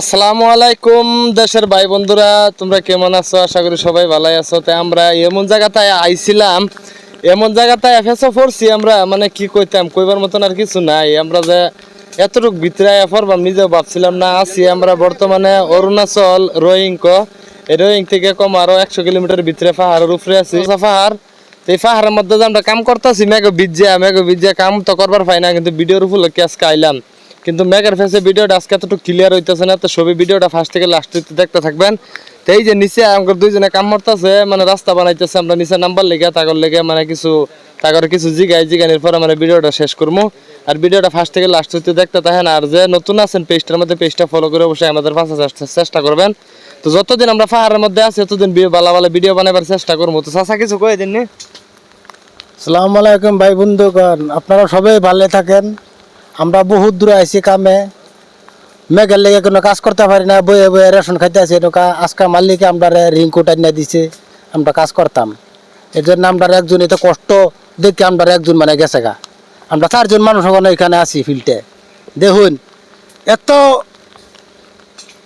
আসসালামু আলাইকুম, দেশের ভাই বন্ধুরা, তোমরা কেমন আছো? আশা করি সবাই ভালোই আছো। তাই আমরা এমন জায়গাটায় আইছিলাম, এমন জায়গাটায় ফেসো পড়ছি আমরা মানে কি কইতাম, কইবার মতন আর কিছু নাই। আমরা যে এতটুক ভিতরে পড়বাম নিজেও ভাবছিলাম না, আছি আমরা বর্তমানে অরুণাচল রোহিঙ্ক এই রোহিং থেকে কম আরও একশো কিলোমিটার ভিতরে পাহাড়ের উপরে আছি। পাহাড়, এই পাহাড়ের মধ্যে যে আমরা কাম করতেছি মেঘ বিজ্জা মেঘ বিজ্জা কাম তো করবার পাই না, কিন্তু ভিডিওর উপলক্ষে আজকে আইলাম। কিন্তু মেঘের ফেসে ভিডিওটা আজকে এতটুকু ক্লিয়ার হইতেছে না, তো সবই ভিডিওটা ফার্স্ট থেকে লাস্ট দেখতে থাকবেন। তো এই যে নিচে আমাদের দুইজনে কাম করতেছে মানে রাস্তা বানাইতেছে, আমরা নিচে নাম্বার লেগে, তাগর লেগে মানে কিছু, তাগর কিছু জিগাই জিগানির পরে মানে ভিডিওটা শেষ করব আর ভিডিওটা ফার্স্ট থেকে লাস্ট হইতে দেখতে থাকেন, আর যে নতুন আছেন পেজটার মধ্যে, পেজটা ফলো করে অবশ্যই আমাদের পাশে চেষ্টা- করবেন। তো যতদিন আমরা পাহাড়ের মধ্যে আছি ততদিন ভালো ভালো ভিডিও বানাবার চেষ্টা করব তো চাষা কিছু কয়ে দিন? সালাম আলাইকুম ভাই বন্ধুগণ, আপনারা সবাই ভালো থাকেন। আমরা বহুত দূরে আইছি কামে। মেঘের লেগে কোনো কাজ করতে পারি না বয়ে বয়ে রেশন খাইতে আছি এরকম আজকা মালিকে আমরা রিঙ্কু টাইনা দিছে আমরা কাজ করতাম। এর জন্য আমরা একজন এত কষ্ট দেখে আমরা একজন মানে গেছে গা। আমরা চারজন মানুষ ওখানে এখানে আছি ফিল্ডে। দেখুন এত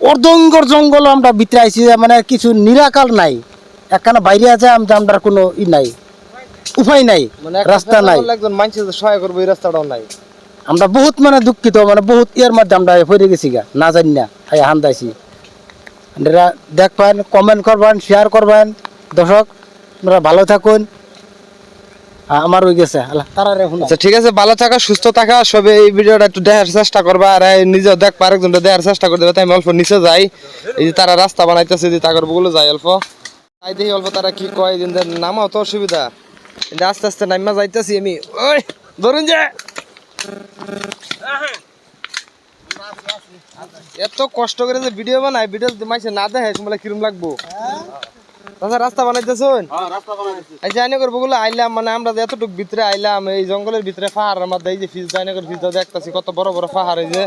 অর্ধঙ্গর জঙ্গল আমরা ভিতরে আইছি যে মানে কিছু নিরাকাল নাই। একখানা বাইরে আছে আমরা আমরা কোনো ই নাই উপায় নাই মানে রাস্তা নাই। একজন মানুষের সহায় করব এই রাস্তাটাও নাই। আমরা বহুত মানে দুঃখিত মানে বহুত ইয়ের মধ্যে আমরা পড়ে গেছি গা, না জানি না হাই হান্দাইছি আপনারা দেখবেন কমেন্ট করবেন শেয়ার করবেন। দর্শক, আপনারা ভালো থাকুন। আমার হয়ে গেছে আচ্ছা ঠিক আছে, ভালো থাকা, সুস্থ থাকা, সবে এই ভিডিওটা একটু দেখার চেষ্টা করবা, আর নিজেও দেখ আরেকজন দেখার চেষ্টা করতে হবে তাই আমি অল্প নিচে যাই। এই যে তারা রাস্তা বানাইতেছে যে তাগর বগুলো যাই অল্প। তাই দেখি অল্প তারা কি কয় দিন নামাও তো অসুবিধা। আস্তে আস্তে নামা যাইতেছি আমি। ওই, ধরুন যে! এত কষ্ট করে যে ভিডিও বানাই ভিডিও মাইছে না দেখে তোমার কিরম লাগবো? আচ্ছা রাস্তা বানাইতেছুন? আচ্ছা আইনে করবগুলো আইলাম মানে আমরা যে এতটুকু ভিতরে আইলাম এই জঙ্গলের ভিতরে পাহাড়ের মধ্যে এই যে ফিজ আইনে করে ফিজটা দেখতেছি কত বড় বড় পাহাড় এই যে।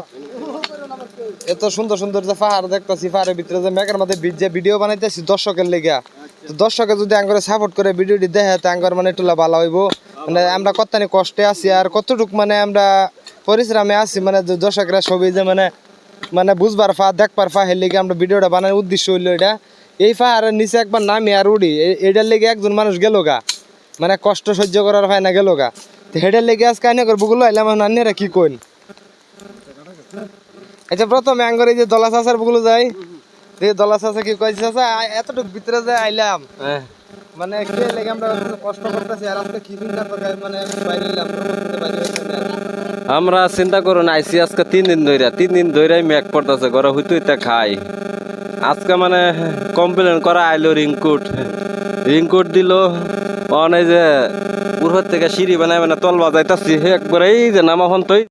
এত সুন্দর সুন্দর যে পাহাড় দেখতেছি পাহাড়ের ভিতরে যে মেঘের মধ্যে যে ভিডিও বানাইতেছি দর্শকের লেগে। তো দর্শকে যদি আঙ্গরে সাপোর্ট করে ভিডিওটি দেখে তো আঙ্গর মানে একটু ভালো হইব। মানে আমরা কতখানি কষ্টে আছি আর কতটুক মানে আমরা পরিশ্রমে আছি মানে দর্শকরা সবই যে মানে মানে বুঝবার ফা, দেখবার ফা হের লেগে আমরা ভিডিওটা বানানোর উদ্দেশ্য হইল এটা। এই পাহাড়ের নিচে একবার নামি আর উড়ি এটার লেগে একজন মানুষ গেল গা। মানে কষ্ট সহ্য করার হয় না, গেল গা। তো হেডের লেগে আজকে আইনে করব, গুলো আইলাম নানিরা কি কইন? আচ্ছা প্রথমে আঙ্গর এই যে দলা চাষার বুগুলো যাই। দলা চাষা কি কইছে চাষা এতটুকু ভিতরে যে আইলাম। মানে কে লেগে আমরা কষ্ট করতেছি আর আজকে কি চিন্তা করে মানে বাইরে এলাম আমরা চিন্তা করুন আইসি আজকে তিন দিন ধরে তিন দিন ধরেই মেঘ পড়তেছে, ঘরে হইতে হইতে খাই। আজকে মানে কমপ্লেন করা আইলো রিংকুট। রিংকুট দিল অনেক যে পুরোর থেকে সিঁড়ি বানাই মানে তল বাজাইতাছি একবারে এই যে নামা হন্তই।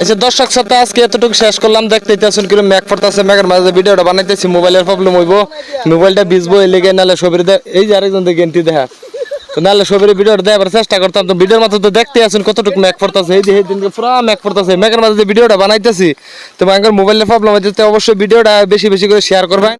আচ্ছা দর্শক সাথে আজকে এতটুকু শেষ করলাম। দেখতে আসুন কিন্তু ম্যাক পড়তেছে ম্যাকের মাঝে ভিডিওটা বানাইতেছি, মোবাইলের প্রবলেম হইব। মোবাইলটা ভিজবো, এই লেগে নাহলে ছবির এই যে আরেকজন এন্টি দেখা। তো নাহলে ছবির ভিডিওটা দেওয়ার চেষ্টা করতাম। তো ভিডিওর মাত্র তো দেখতে আসুন কতটুকু ম্যাক পড়তেছে। এই যে, এই দিনকে পুরো ম্যাক পড়তেছে। ম্যাকের মাঝে ভিডিওটা বানাইতেছি, তো ম্যাকের মোবাইলের প্রবলেম হইতেছে, অবশ্যই ভিডিওটা বেশি বেশি করে শেয়ার করবেন।